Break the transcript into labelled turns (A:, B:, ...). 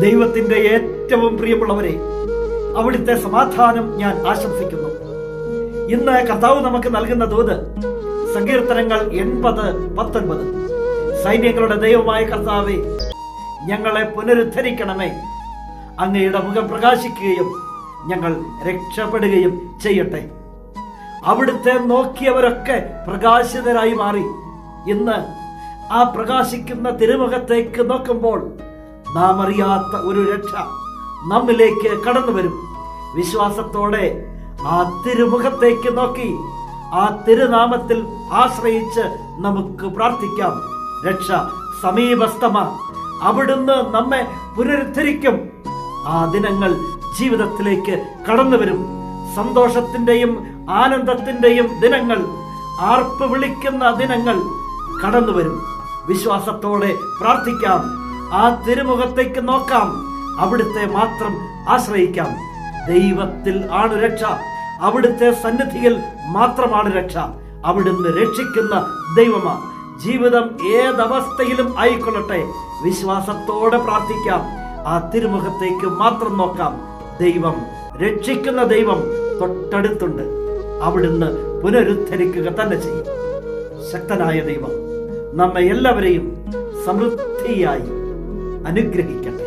A: ദൈവത്തിന്റെ ഏറ്റവും പ്രിയമുള്ളവരെ അവിടുത്തെ സമാധാനം ഞാൻ ആശംസിക്കുന്നു. ഇന്ന് കർത്താവ് നമുക്ക് നൽകുന്ന തോത് സങ്കീർത്തനങ്ങൾ എൺപത് പത്തൊൻപത്. സൈന്യങ്ങളുടെ ദൈവമായ കർത്താവെ ഞങ്ങളെ പുനരുദ്ധരിക്കണമേ. അങ്ങയുടെ മുഖം പ്രകാശിക്കുകയും ഞങ്ങൾ രക്ഷപ്പെടുകയും ചെയ്യട്ടെ. അവിടുത്തെ നോക്കിയവരൊക്കെ പ്രകാശിതരായി മാറി. ഇന്ന് ആ പ്രകാശിക്കുന്ന തിരുമുഖത്തേക്ക് നോക്കുമ്പോൾ നാം അറിയാത്ത ഒരു രക്ഷ നമ്മിലേക്ക് കടന്നു വരും. വിശ്വാസത്തോടെ ആ തിരുമുഖത്തേക്ക് നോക്കി ആ തിരുനാമത്തിൽ ആശ്രയിച്ച് നമുക്ക് പ്രാർത്ഥിക്കാം. രക്ഷ സമീപസ്ഥമാ അവിടുന്ന് നമ്മെ പുനരുദ്ധരിക്കും. ആ ദിനങ്ങൾ ജീവിതത്തിലേക്ക് കടന്നു വരും. സന്തോഷത്തിന്റെയും ആനന്ദത്തിന്റെയും ദിനങ്ങൾ ആർപ്പ് വിളിക്കുന്ന ദിനങ്ങൾ കടന്നു വരും. വിശ്വാസത്തോടെ പ്രാർത്ഥിക്കാം. ആ തിരുമുഖത്തേക്ക് നോക്കാം. അവിടുത്തെ മാത്രം ആശ്രയിക്കാം. ദൈവത്തിൽ ആണ് രക്ഷ. അവിടുത്തെ സന്നിധിയിൽ മാത്രമാണ് രക്ഷ. അവിടുന്ന് രക്ഷിക്കുന്ന ദൈവമാ ജീവിതം ഏതവസ്ഥയിലും ആയിക്കൊള്ളട്ടെ. വിശ്വാസത്തോടെ പ്രാർത്ഥിക്കാം. ആ തിരുമുഖത്തേക്ക് മാത്രം നോക്കാം. ദൈവം രക്ഷിക്കുന്ന ദൈവം തൊട്ടടുത്തുണ്ട്. അവിടുന്ന് പുനരുദ്ധരിക്കുക തന്നെ ചെയ്യും. ശക്തനായ ദൈവം നമ്മെ എല്ലാവരെയും സമൃദ്ധിയായി അനുഗ്രഹിക്കട്ടെ